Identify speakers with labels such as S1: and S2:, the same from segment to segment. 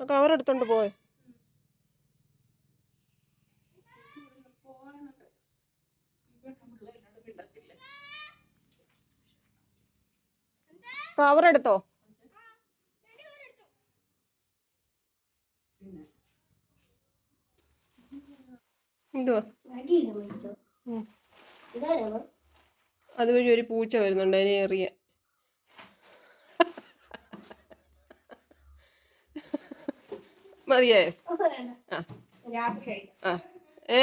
S1: ആ കവർ എടുത്തോണ്ട് പോയെ കവർ എടുത്തോ എന്തുവാ. അതുവഴി ഒരു പൂച്ച വരുന്നുണ്ട് അതിനെ എറിയാൻ. മതിയായോ ആ. ഏ?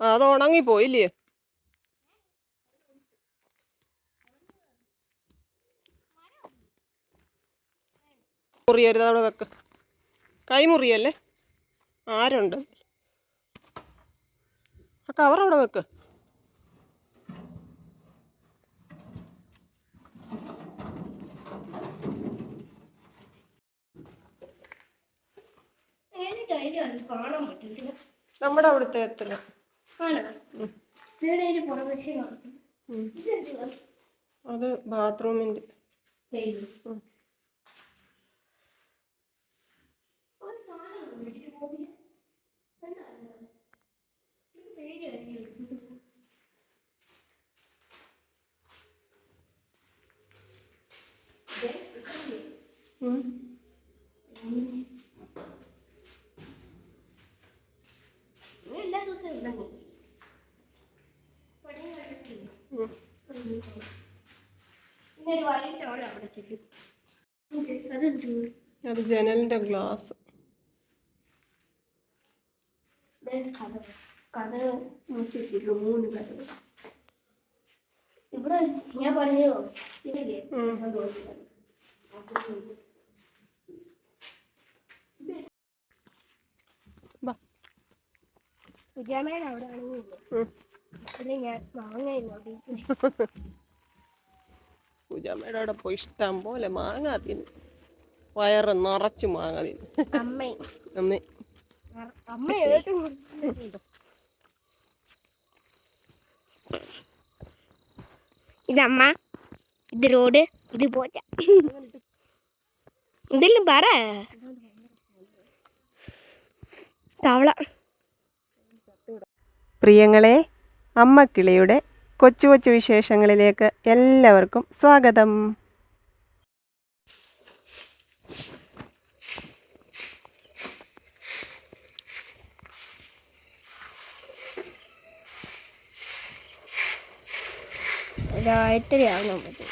S1: ആ അത് ഉണങ്ങിപ്പോയില്ലേ മുറിയരുത് അവിടെ വെക്ക. കൈമുറിയല്ലേ? ആരുണ്ട്? ആ കവർ അവിടെ വെക്ക്.
S2: കാണാൻ
S1: നമ്മുടെ അവിടുത്തെ എത്ര അത് ബാത്റൂമിന്റെ.
S2: Mm-hmm.
S1: ഉം.
S2: ഒരു സാധനം ഉണ്ട്. എന്താ ഇത്? ഇത് പേടിയായിരിക്കും. ദേ, ഇതല്ലേ? ഞാൻ എല്ലാ ദിവസവും ഇവിടെ പോകും. പണി കഴിഞ്ഞിട്ടില്ല. പിന്നെ ഒരു വൈകിട്ട് അവിടെ അവിടെ ചെല്ലും അതെന്ത്
S1: അത് ജനലിന്റെ ഗ്ലാസ്.
S2: കഥ. കഥ നോക്കിയിട്ടില്ല മൂന്ന് കഥ ഇവിടെ ഞാൻ പറഞ്ഞോ? ഇതില്ലേ അവിടെ ആണെങ്കിൽ. ഞാൻ മാങ്ങ
S1: അവിടെ പോയി ഇഷ്ടം പോലെ മാങ്ങ തിന്നു. വയറ് നിറച്ചു മാങ്ങ അമ്മേ.
S2: അമ്മ. ഇതമ്മ ഇത് റോഡ് ഇത് പോച്ച. എന്തെല്ലാം പറ. തവള.
S1: പ്രിയങ്ങളെ അമ്മക്കിളിയുടെ കൊച്ചു കൊച്ചു വിശേഷങ്ങളിലേക്ക് എല്ലാവർക്കും സ്വാഗതം.
S2: എത്രയാവുന്ന പറ്റും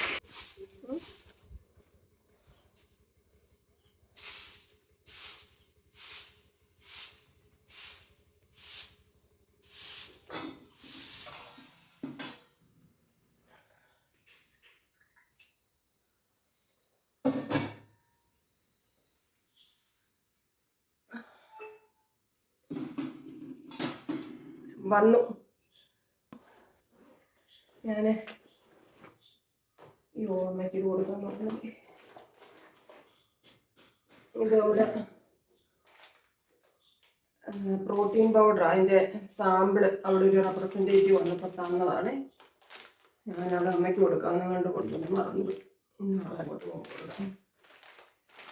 S1: വന്നു. ഞാൻ ഈ ഓർമ്മയ്ക്ക് കൊടുക്കാൻ നോക്കണം ഇത് പ്രോട്ടീൻ പൗഡർ അതിന്റെ സാമ്പിൾ അവിടെ ഒരു റെപ്രസെന്റേറ്റീവ് വന്നപ്പോൾ തന്നതാണ്. ഞാൻ അവിടെ അമ്മയ്ക്ക് കൊടുക്കാമെന്ന് കണ്ട് കൊണ്ടുവന്ന് മറന്നു അങ്ങോട്ട് പോകുമ്പോൾ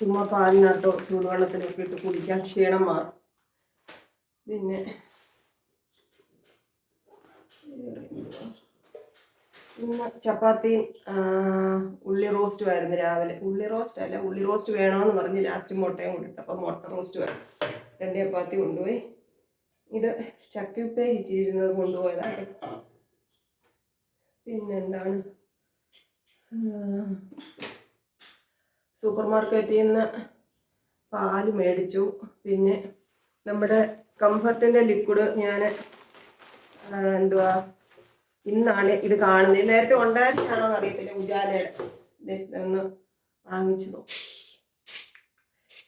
S1: ചുമ്മാ പാലിനകത്തോ ചൂടുവെള്ളത്തിലൊക്കെ ഇട്ട് കുടിക്കാൻ ക്ഷീണം മാറും. പിന്നെ ഇന്ന് ചപ്പാത്തിയും ഉള്ളി റോസ്റ്റും ആയിരുന്നു രാവിലെ. ഉള്ളി റോസ്റ്റ് അല്ല ഉള്ളി റോസ്റ്റ് വേണമെന്ന് പറഞ്ഞ് ലാസ്റ്റ് മുട്ടയും കൊണ്ടിട്ട് അപ്പോൾ അപ്പം മുട്ട റോസ്റ്റ് വേണം. രണ്ട് ചപ്പാത്തി കൊണ്ടുപോയി. ഇത് ചക്കപ്പേ ഇച്ചിരുന്നത് കൊണ്ടുപോയതാണ്. പിന്നെന്താണ്? സൂപ്പർ മാർക്കറ്റിൽ നിന്ന് പാൽ മേടിച്ചു. പിന്നെ നമ്മുടെ കംഫർട്ടിന്റെ ലിക്വിഡ് ഞാൻ എന്തുവാ ഇന്നാണ് ഇത് കാണുന്നത്. നേരത്തെ ഉണ്ടായിരുന്നാണോ അറിയത്തില്ല. ഉജാലയുടെ ഒന്ന് വാങ്ങിച്ചു നോക്കി.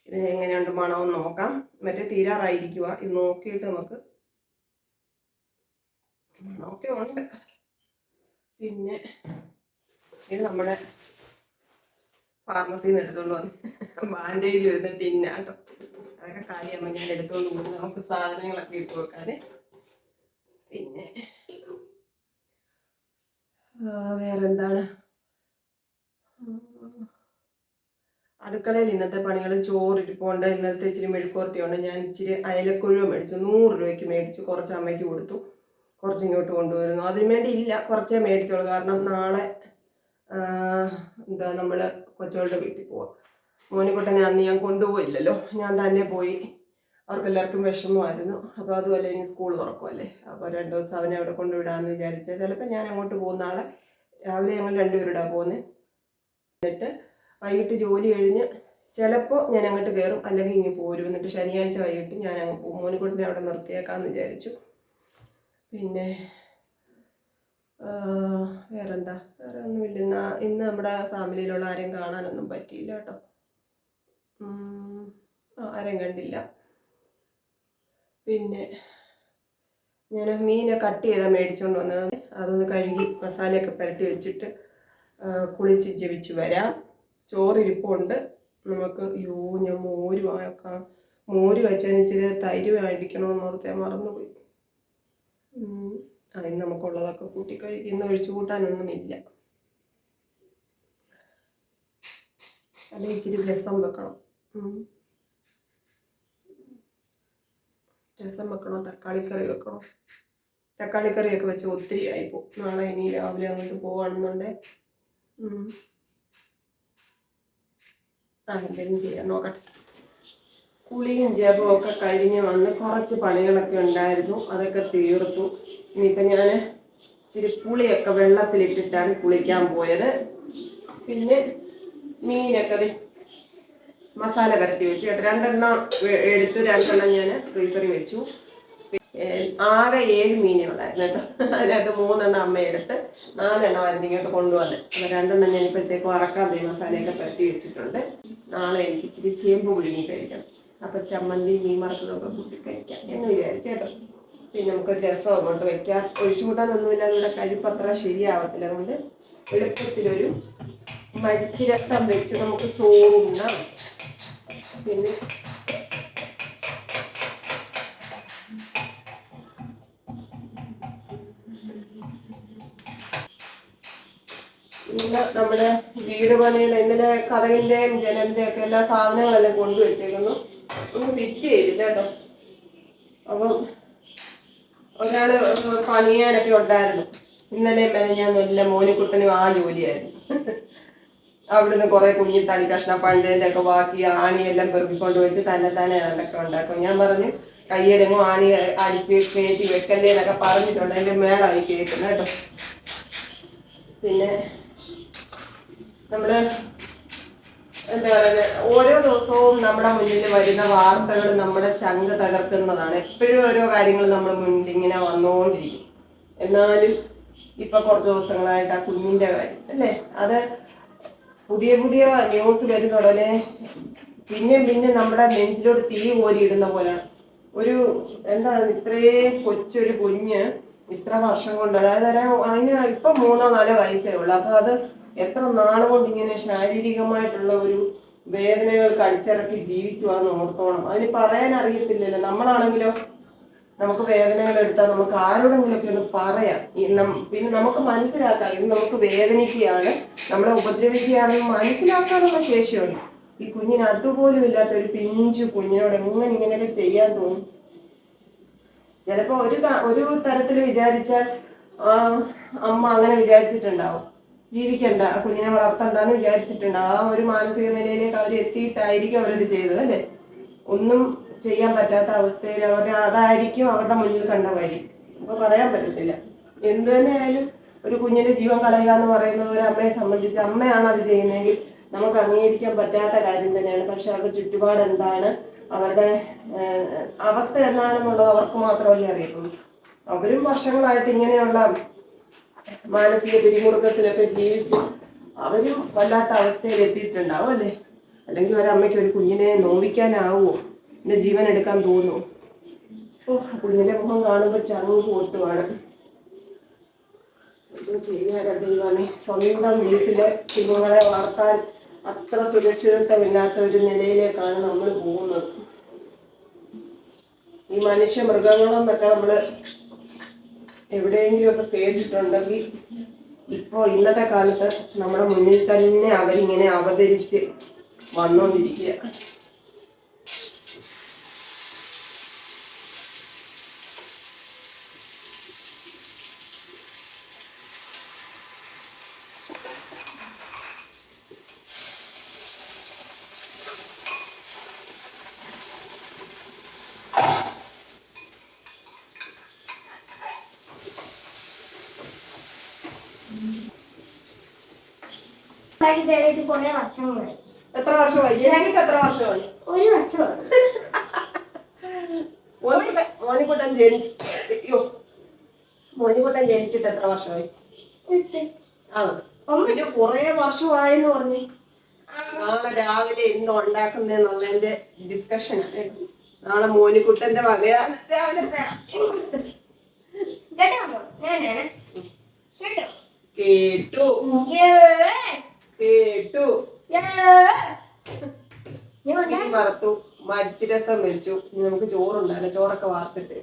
S1: ഇത് എങ്ങനെയുണ്ട് മണമെന്ന് നോക്കാം. മറ്റേ തീരാറായിരിക്കുക ഇത് നോക്കിയിട്ട് നമുക്ക് മണമൊക്കെ ഉണ്ട്. പിന്നെ ഇത് നമ്മുടെ ഫാർമസിയിൽ എടുത്തോണ്ട് വന്ന് ബാൻഡേജ് വരുന്ന ടിന്നാട്ടോ അതൊക്കെ കാര്യമാകുമ്പോൾ ഞാൻ എടുത്തോണ്ട് നമുക്ക് സാധനങ്ങളൊക്കെ ഇട്ട് വെക്കാൻ പിന്നെ ആ, വേറെന്താണ് അടുക്കളയിൽ ഇന്നത്തെ പണികൾ ചോറിരിപ്പുണ്ട് ഇന്നത്തെ ഇച്ചിരി മെഴുക്കുവരട്ടിയുണ്ട് ഞാൻ ഇച്ചിരി അയലക്കുഴുവ് മേടിച്ചു. നൂറ് രൂപയ്ക്ക് മേടിച്ചു. കുറച്ച് അമ്മയ്ക്ക് കൊടുത്തു. കുറച്ച് ഇങ്ങോട്ട് കൊണ്ടുവരുന്നു. അതിനു വേണ്ടി ഇല്ല. കുറച്ചേ മേടിച്ചോളൂ. കാരണം നാളെ എന്താ നമ്മൾ കൊച്ചുകളുടെ വീട്ടിൽ പോവാം. മോനിക്കുട്ടനെ അന്ന് ഞാൻ കൊണ്ടുപോയില്ലല്ലോ. ഞാൻ തന്നെ പോയി. അവർക്ക് എല്ലാവർക്കും വിഷമമായിരുന്നു. അപ്പോൾ അതുപോലെ ഇനി സ്കൂൾ തുറക്കുമല്ലേ? അപ്പോൾ രണ്ടു ദിവസം അവനെ അവിടെ കൊണ്ടുവിടാമെന്ന് വിചാരിച്ചാൽ ചിലപ്പോൾ ഞാൻ അങ്ങോട്ട് പോകുന്ന ആളെ രാവിലെ ഞങ്ങൾ രണ്ടുപേരുടെ പോകുന്നത് എന്നിട്ട് വൈകിട്ട് ജോലി കഴിഞ്ഞ് ചിലപ്പോൾ ഞാൻ അങ്ങോട്ട് കയറും അല്ലെങ്കിൽ ഇങ്ങനെ പോരും. എന്നിട്ട് ശനിയാഴ്ച വൈകിട്ട് ഞാൻ അങ്ങ് പോകും മോനിക്കുട്ടിനെ അവിടെ നിർത്തിയേക്കാമെന്ന് വിചാരിച്ചു. പിന്നെ വേറെ വേറെന്താ? വേറെ ഒന്നുമില്ല. ഇന്ന് ഇന്ന് നമ്മുടെ ഫാമിലിയിലുള്ള ആരെയും കാണാനൊന്നും പറ്റിയില്ല കേട്ടോ. ആരെയും കണ്ടില്ല. പിന്നെ ഞാൻ മീനെ കട്ട് ചെയ്താൽ മേടിച്ചുകൊണ്ട് വന്നത്. അതൊന്ന് കഴുകി മസാലയൊക്കെ പുരട്ടി വെച്ചിട്ട് കുളിച്ച് ജപിച്ച് വരാം. ചോറിരിപ്പുണ്ട്. നമുക്ക് യോ ഞാൻ മോര് വാക്കാം മോര് വെച്ചതിന് ഇച്ചിരി തൈര് മേടിക്കണമെന്ന് ഓർത്ത് മറന്നുപോയി. അതിന് നമുക്കുള്ളതൊക്കെ കൂട്ടി കഴിക്കും ഇന്ന് ഒഴിച്ചു കൂട്ടാനൊന്നുമില്ല. അല്ലെങ്കിൽ ഇച്ചിരി രസം വെക്കണം. രസം വെക്കണോ? തക്കാളിക്കറി വെക്കണോ? തക്കാളിക്കറിയൊക്കെ വെച്ച് ഒത്തിരി ആയിപ്പോ നാളെ ഇനി രാവിലെ അങ്ങോട്ട് പോവാണെന്നുണ്ടേ. ആ എന്തെങ്കിലും ചെയ്യാം. നോക്കട്ടെ. കുളിയും ജപവും ഒക്കെ കഴിഞ്ഞ് വന്ന് കുറച്ച് പണികളൊക്കെ ഉണ്ടായിരുന്നു. അതൊക്കെ തീർത്തു. ഇനിയിപ്പോൾ ഞാൻ ഇച്ചിരി പുളിയൊക്കെ വെള്ളത്തിലിട്ടിട്ടാണ് കുളിക്കാൻ പോയത്. പിന്നെ മീനൊക്കെ മസാല പരട്ടി വെച്ചു കേട്ടോ. രണ്ടെണ്ണം എടുത്തു രണ്ടെണ്ണം ഞാൻ ഫ്രീസറിൽ വെച്ചു. ആകെ ഏഴ് മീനേ ഉള്ളായിരുന്നു കേട്ടോ. അതിനകത്ത് മൂന്നെണ്ണം അമ്മ എടുത്ത് നാലെണ്ണം ആയിരുന്നു ഇങ്ങോട്ട് കൊണ്ടുവന്ന്. അപ്പൊ രണ്ടെണ്ണം ഞാൻ ഇപ്പോഴത്തേക്ക് വറക്കാൻ തേ മസാലയൊക്കെ പരട്ടി വെച്ചിട്ടുണ്ട്. നാളെ എനിക്ക് ഇച്ചിരി ചേമ്പ് പുഴുങ്ങി കഴിക്കണം. അപ്പൊ ചമ്മന്തി മീൻ വറുത്തതൊക്കെ കൂട്ടി കഴിക്കാം എന്ന് വിചാരിച്ചു കേട്ടോ. പിന്നെ നമുക്കൊരു രസം അങ്ങോട്ട് വെക്കാം. ഒഴിച്ചു കൂട്ടാനൊന്നുമില്ല നമ്മുടെ കഴിപ്പ് അത്ര ശരിയാവത്തില്ല. അതുകൊണ്ട് എളുപ്പത്തിലൊരു മടിച്ച് രസം വെച്ച് നമുക്ക് ചോറുണ്ണാം. പിന്നെ നമ്മുടെ വീട് പണിയുടെ ഇന്നലെ കഥകിന്റെയും ജനലിന്റെ ഒക്കെ എല്ലാ സാധനങ്ങളെല്ലാം കൊണ്ടുവച്ചേക്കുന്നു. ഒന്ന് ഫിറ്റ് ചെയ്തില്ല കേട്ടോ. അപ്പം ഒരാൾ പണിയാനൊക്കെ ഉണ്ടായിരുന്നു. ഇന്നലെ മെനഞ്ഞാന്നും എല്ലാം മോനിക്കുട്ടനും ആ ജോലിയായിരുന്നു. അവിടുന്ന് കുറെ കുഞ്ഞി തടി കഷ്ണ പണ്ടേന്റെ ഒക്കെ ബാക്കി ആണിയെല്ലാം പെറുക്കിക്കൊണ്ട് വെച്ച് തന്നെ തന്നെ അതൊക്കെ ഉണ്ടാക്കും. ഞാൻ പറഞ്ഞു കയ്യിലെങ്ങും ആണി അടിച്ച് കയറ്റി വെക്കല്ലേ എന്നൊക്കെ പറഞ്ഞിട്ടുണ്ട്. അതിന്റെ മേളായി കേൾക്കുന്നത് കേട്ടോ. പിന്നെ നമ്മൾ എന്താ പറയുക ഓരോ ദിവസവും നമ്മുടെ മുന്നിൽ വരുന്ന വാർത്തകൾ നമ്മുടെ ചങ്ക് തകർക്കുന്നതാണ്. എപ്പോഴും ഓരോ കാര്യങ്ങൾ നമ്മുടെ മുന്നിൽ ഇങ്ങനെ വന്നുകൊണ്ടിരിക്കും. എന്നാലും ഇപ്പൊ കുറച്ച് ദിവസങ്ങളായിട്ട് ആ കുഞ്ഞിന്റെ കാര്യം അല്ലേ? അത് പുതിയ പുതിയ ന്യൂസ് വരുന്ന ഉടനെ പിന്നെയും പിന്നെ നമ്മുടെ നെഞ്ചിലോട്ട് തീ കോരിയിടുന്ന പോലെയാണ്. ഒരു എന്താ ഇത്രയും കൊച്ചൊരു കുഞ്ഞ് ഇത്ര വർഷം കൊണ്ട് അതായത് അതിന് ഇപ്പൊ മൂന്നോ നാലോ വയസ്സേ ഉള്ളു. അപ്പൊ അത് എത്ര നാൾ കൊണ്ട് ഇങ്ങനെ ശാരീരികമായിട്ടുള്ള ഒരു വേദനകൾ കടിച്ചിറക്കി ജീവിക്കുവാന്ന് ഓർത്തോണം. അതിന് പറയാൻ അറിയത്തില്ലല്ലോ. നമ്മളാണെങ്കിലോ നമുക്ക് വേദനകൾ എടുത്താൽ നമുക്ക് ആരോടെങ്കിലൊക്കെ ഒന്ന് പറയാം. പിന്നെ നമുക്ക് മനസ്സിലാക്കാം. ഇത് നമുക്ക് വേദനിക്കുകയാണ് നമ്മളെ ഉപദ്രവിക്കുകയാണെന്ന് മനസ്സിലാക്കാനുള്ള ശേഷിയുണ്ട്. ഈ കുഞ്ഞിന് അതുപോലും ഇല്ലാത്ത ഒരു പിഞ്ചു കുഞ്ഞിനോട് എങ്ങനെ ഇങ്ങനെയൊക്കെ ചെയ്യാൻ തോന്നും? ചിലപ്പോ ഒരു ഒരു തരത്തിൽ വിചാരിച്ചാൽ അമ്മ അങ്ങനെ വിചാരിച്ചിട്ടുണ്ടാവും. ജീവിക്കണ്ട ആ കുഞ്ഞിനെ വളർത്തണ്ടെന്ന് വിചാരിച്ചിട്ടുണ്ടാവും ആ ഒരു മാനസിക നിലയിലേക്ക് അവർ എത്തിയിട്ടായിരിക്കും അവരത് ചെയ്തത് അല്ലേ? ഒന്നും ചെയ്യാൻ പറ്റാത്ത അവസ്ഥയിൽ അവർ അതായിരിക്കും അവരുടെ മുന്നിൽ കണ്ട വഴി. അപ്പൊ പറയാൻ പറ്റത്തില്ല. എന്ത് തന്നെയായാലും ഒരു കുഞ്ഞിന്റെ ജീവൻ കളയുക എന്ന് പറയുന്നത് ഒരു അമ്മയെ സംബന്ധിച്ച് അമ്മയാണ് അത് ചെയ്യുന്നതെങ്കിൽ നമുക്ക് അംഗീകരിക്കാൻ പറ്റാത്ത കാര്യം തന്നെയാണ്. പക്ഷെ അവരുടെ ചുറ്റുപാട് എന്താണ്? അവരുടെ അവസ്ഥ എന്താണെന്നുള്ളത് അവർക്ക് മാത്രമല്ലേ അറിയത്തുള്ളൂ. അവരും വർഷങ്ങളായിട്ട് ഇങ്ങനെയുള്ള മാനസിക പിരിമുറുക്കത്തിലൊക്കെ ജീവിച്ച് അവരും വല്ലാത്ത അവസ്ഥയിൽ എത്തിയിട്ടുണ്ടാവും അല്ലേ? അല്ലെങ്കിൽ ഒരമ്മയ്ക്ക് ഒരു കുഞ്ഞിനെ നോവിക്കാനാവുമോ? എന്റെ ജീവൻ എടുക്കാൻ തോന്നുന്നു. ഓ ആ കുഞ്ഞിന്റെ മുഖം കാണുമ്പോൾ ചങ്ങ് ചെയ്യാനാ ദൈവമേ സ്വന്തം വീട്ടിലെ കുഞ്ഞുങ്ങളെ വളർത്താൻ അത്ര സുരക്ഷിതത്വമില്ലാത്ത ഒരു നിലയിലേക്കാണ് നമ്മൾ പോകുന്നത്. ഈ മനുഷ്യ മൃഗങ്ങളെന്നൊക്കെ നമ്മൾ എവിടെയെങ്കിലും ഒക്കെ കേട്ടിട്ടുണ്ടെങ്കിൽ ഇപ്പോൾ ഇന്നത്തെ കാലത്ത് നമ്മുടെ മുന്നിൽ തന്നെ അവരിങ്ങനെ അവതരിച്ച് വന്നോണ്ടിരിക്കുക എത്ര വർഷമായി? ജനിച്ചിട്ട് എത്ര വർഷമായി?
S2: ഒരു വർഷമാണ്.
S1: മോനിക്കുട്ടൻ ജനിച്ചു അയ്യോ. മോനിക്കുട്ടൻ ജനിച്ചിട്ട് എത്ര വർഷമായി? ആ പിന്നെ കുറെ വർഷമായെന്ന് പറഞ്ഞു. നാളെ രാവിലെ ഇന്ന് ഉണ്ടാക്കുന്നതെന്നുള്ളതിന്റെ ഡിസ്കഷൻ നാളെ മോനിക്കുട്ടന്റെ വകയാണ് രാവിലത്തെ
S2: കേട്ടോ? കേട്ടു?
S1: കേട്ടോ. കേട്ടു.
S2: കേട്ടു. ഞാൻ
S1: വറുത്തു. മടിച്ച് രസം വെച്ചു. ഇനി നമുക്ക് ചോറുണ്ടല്ല. ചോറൊക്കെ വാർത്തിട്ട്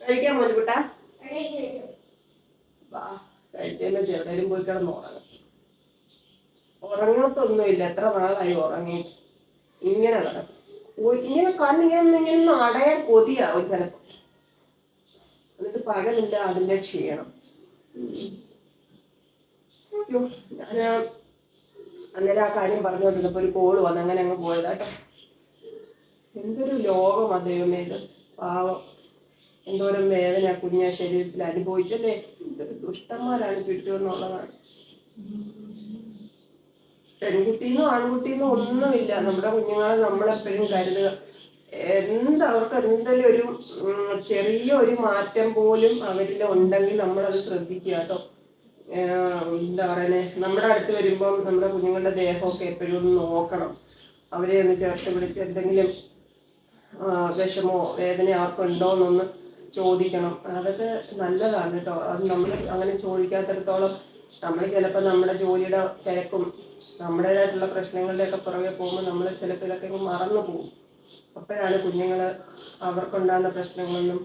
S1: കഴിക്കാൻ മോനിക്കുട്ട
S2: ഉണ്ടാക്കി
S1: വാ കഴിച്ചതിന്റെ പോയി കിടന്ന് ഉറങ്ങും. ഉറങ്ങത്തൊന്നുമില്ല. എത്ര നാളായി ഉറങ്ങി ഇങ്ങനെ കിടക്കും ഇങ്ങനെ കണ്ണിങ്ങനെ ഇങ്ങനെ അടയാൻ കൊതിയാവും ചിലപ്പോ. എന്നിട്ട് പകലില്ല അതിന്റെ ക്ഷീണം. ഞാനാ അന്നേരം ആ കാര്യം പറഞ്ഞു വന്നപ്പോ ഒരു കോൾ വന്ന്. അങ്ങനെ അങ്ങ് പോയതാട്ടോ എന്തൊരു ലോകം ദൈവമേ ഇത്. പാവം. എന്തോരം വേദന കുഞ്ഞ ശരീരത്തിൽ അനുഭവിച്ചല്ലേ? എന്തൊരു ദുഷ്ടന്മാരാണ് ചുറ്റും എന്നുള്ളതാണ്. പെൺകുട്ടിന്നോ ആൺകുട്ടിന്നോ ഒന്നുമില്ല. നമ്മുടെ കുഞ്ഞുങ്ങളെ നമ്മളെപ്പോഴും കരുതുക. എന്തവർക്ക് എന്തെങ്കിലും ഒരു ചെറിയ ഒരു മാറ്റം പോലും അവരിൽ ഉണ്ടെങ്കിൽ നമ്മളത് ശ്രദ്ധിക്കുക കേട്ടോ. എന്താ പറയുന്നത് നമ്മുടെ അടുത്ത് വരുമ്പോൾ നമ്മുടെ കുഞ്ഞുങ്ങളുടെ ദേഹമൊക്കെ എപ്പോഴും ഒന്ന് നോക്കണം. അവരെ ഒന്ന് ചേർത്ത് പിടിച്ച് എന്തെങ്കിലും വിഷമോ വേദന ആർക്കുണ്ടോ എന്നൊന്ന് ചോദിക്കണം. അതൊക്കെ നല്ലതാണ് കേട്ടോ. അത് നമ്മൾ അങ്ങനെ ചോദിക്കാത്തടത്തോളം നമ്മൾ ചിലപ്പോൾ നമ്മുടെ ജോലിയുടെ തിരക്കും നമ്മുടേതായിട്ടുള്ള പ്രശ്നങ്ങളുടെയൊക്കെ പുറകെ പോകുമ്പോൾ നമ്മൾ ചിലപ്പോൾ ഇതൊക്കെ മറന്നു പോകും. അപ്പോഴാണ് കുഞ്ഞുങ്ങൾ അവർക്കുണ്ടാകുന്ന പ്രശ്നങ്ങളൊന്നും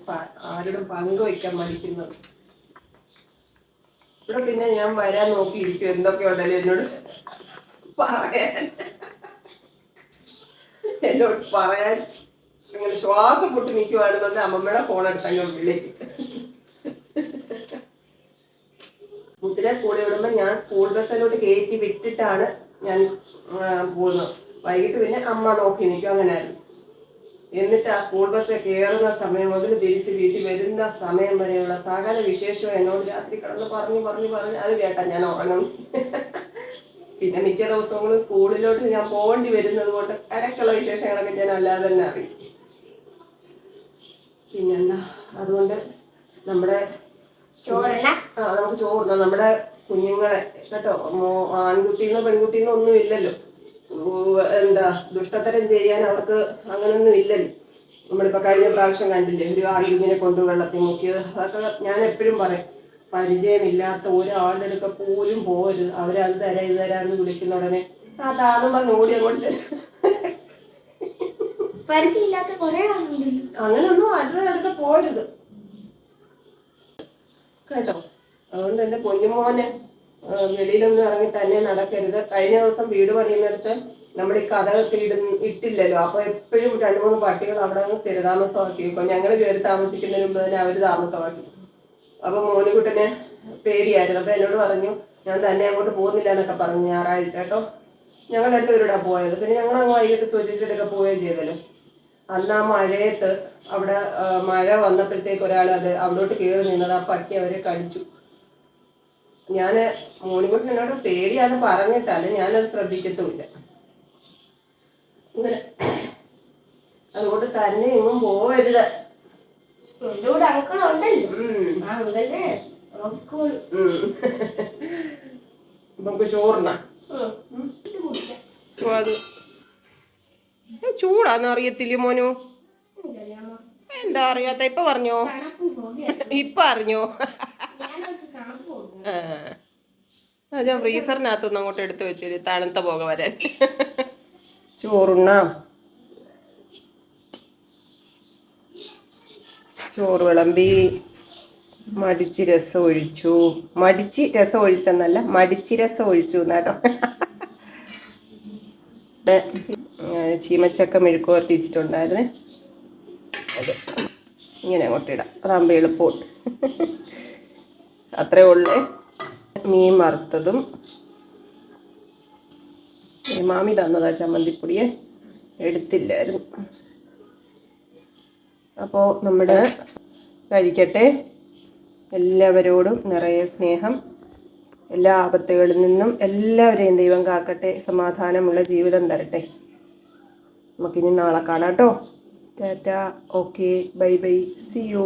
S1: ആരോടും പങ്കുവയ്ക്കാൻ മടിക്കുന്നത്. ഇവിടെ പിന്നെ ഞാൻ വരാൻ നോക്കിയിരിക്കും എന്തൊക്കെ ഉണ്ടല്ലോ എന്നോട് പറയാൻ. എന്നോട് പറയാൻ. അങ്ങനെ ശ്വാസം പൊട്ടി നിൽക്കുവാണെന്നുണ്ട് അമ്മമ്മയുടെ ഫോൺ എടുത്ത് അങ്ങ് മുത്തിനെ സ്കൂളിൽ വിടുമ്പോൾ ഞാൻ സ്കൂൾ ബസ്സിലോട്ട് കയറ്റി വിട്ടിട്ടാണ് ഞാൻ പോകുന്നത് വൈകിട്ട് പിന്നെ അമ്മ നോക്കി നിൽക്കും. അങ്ങനെയായിരുന്നു. എന്നിട്ട് ആ സ്കൂൾ ബസ് കയറുന്ന സമയം മുതൽ തിരിച്ച് വീട്ടിൽ വരുന്ന സമയം വരെയുള്ള സകല വിശേഷവും എന്നോട് രാത്രി കിടന്ന് പറഞ്ഞു പറഞ്ഞു പറഞ്ഞു അത് കേട്ടാ ഞാൻ ഉറങ്ങും. പിന്നെ മിക്ക ദിവസങ്ങളും സ്കൂളിലോട്ട് ഞാൻ പോകേണ്ടി വരുന്നത് കൊണ്ട് ഇടയ്ക്കുള്ള വിശേഷങ്ങളൊക്കെ ഞാൻ അല്ലാതെ തന്നെ അറിയും. പിന്നെന്താ? അതുകൊണ്ട് നമ്മുടെ ആ നമുക്ക് ചോറിന നമ്മുടെ കുഞ്ഞുങ്ങളെ കേട്ടോ മോ ആൺകുട്ടീന്നോ ഒന്നും ഇല്ലല്ലോ എന്താ ദുഷ്ടതരം ചെയ്യാൻ അവർക്ക് അങ്ങനൊന്നും ഇല്ലല്ലോ. നമ്മളിപ്പോ കഴിഞ്ഞ പ്രാവശ്യം കണ്ടില്ലേ ഒരു ആൺകുഞ്ഞിനെ കൊണ്ട് വെള്ളത്തിൽ മുക്കിയത്. അതൊക്കെ ഞാൻ എപ്പോഴും പറയും പരിചയമില്ലാത്ത ഒരാളുടെ അടുക്ക പോലും പോരുത് അവരത് തരാം ഇത് തരാന്ന് വിളിക്കുന്ന ഉടനെ അതാന്നും പറഞ്ഞ് ഓടി അങ്ങോട്ട് ചെല്ലും.
S2: പരിചയമില്ലാത്ത കുറെ
S1: അവരുടെ അടുക്ക പോരുത് കേട്ടോ? അതുകൊണ്ട് എന്റെ പൊന്നുമോനെ ആ, വെളിയിലൊന്നും ഇറങ്ങി തന്നെ നടക്കരുത്. കഴിഞ്ഞ ദിവസം വീട് പണിയുന്നിടത്ത് നമ്മൾ ഈ കഥ ഇട ഇട്ടില്ലല്ലോ. അപ്പൊ എപ്പോഴും രണ്ട് മൂന്ന് പട്ടികൾ അവിടെ അങ്ങ് സ്ഥിരതാമസമാക്കി. ഇപ്പൊ ഞങ്ങൾ കയറി താമസിക്കുന്നതിന് മുമ്പ് തന്നെ അവർ താമസമാക്കി. അപ്പൊ മോനുകുട്ടനെ പേടിയായിരുന്നു. അപ്പൊ എന്നോട് പറഞ്ഞു ഞാൻ തന്നെ അങ്ങോട്ട് പോകുന്നില്ല എന്നൊക്കെ പറഞ്ഞു ഞായറാഴ്ച കേട്ടോ. ഞങ്ങൾ രണ്ടുപേരുടെ പോയത്. പിന്നെ ഞങ്ങൾ അങ്ങ് വൈകിട്ട് സൂചിച്ചിട്ടൊക്കെ പോവുകയും ചെയ്തല്ലോ. അന്ന് ആ മഴയത്ത് അവിടെ മഴ വന്നപ്പോഴത്തേക്ക് ഒരാൾ അത് അവിടോട്ട് കയറി നിന്നത്. ആ പട്ടി അവരെ കടിച്ചു. ഞാൻ മോണിക്കുട്ടി എന്നോട് പേടിയാന്ന് പറഞ്ഞിട്ടല്ല ഞാനത് ശ്രദ്ധിക്കത്തുമില്ല. ഇങ്ങനെ അതുകൊണ്ട് തന്നെ ഇങ്ങും പോവരുത്.
S2: കൂടെ.
S1: നമുക്ക് ചോറിന ചൂടാന്ന് അറിയത്തില്ല മോനു? എന്താ അറിയാത്ത? ഇപ്പൊ പറഞ്ഞോ? ഇപ്പൊ അറിഞ്ഞോ? ആ. ഞാൻ ഫ്രീസറിനകത്തൊന്ന് അങ്ങോട്ട് എടുത്തു വെച്ചു തണുത്ത പോക വരാൻ. ചോറുണ്ണാം. ചോറ് വിളമ്പി. മടിച്ച് രസം ഒഴിച്ചു മടിച്ച് രസം ഒഴിച്ചെന്നല്ല മടിച്ച് രസം ഒഴിച്ചു എന്നാട്ടോ ചീമച്ചക്ക മെഴുക്ക് വരട്ടിച്ചിട്ടുണ്ടായിരുന്നേ അത് ഇങ്ങനെ അങ്ങോട്ട് ഇടാം. അതാകുമ്പോൾ എളുപ്പമുണ്ട് അത്രേ ഉള്ളേ. മീൻ വറുത്തതും മാമി തന്നതാ ചമ്മന്തിപ്പൊടിയെ. എടുത്തില്ലായിരുന്നു. അപ്പോൾ നമ്മുടെ കഴിക്കട്ടെ. എല്ലാവരോടും നിറയെ സ്നേഹം. എല്ലാ ആപത്തുകളിൽ നിന്നും എല്ലാവരെയും ദൈവം കാക്കട്ടെ. സമാധാനമുള്ള ജീവിതം തരട്ടെ. നമുക്കിനി നാളെ കാണാം കേട്ടോ tata. Okay. Bye bye. See you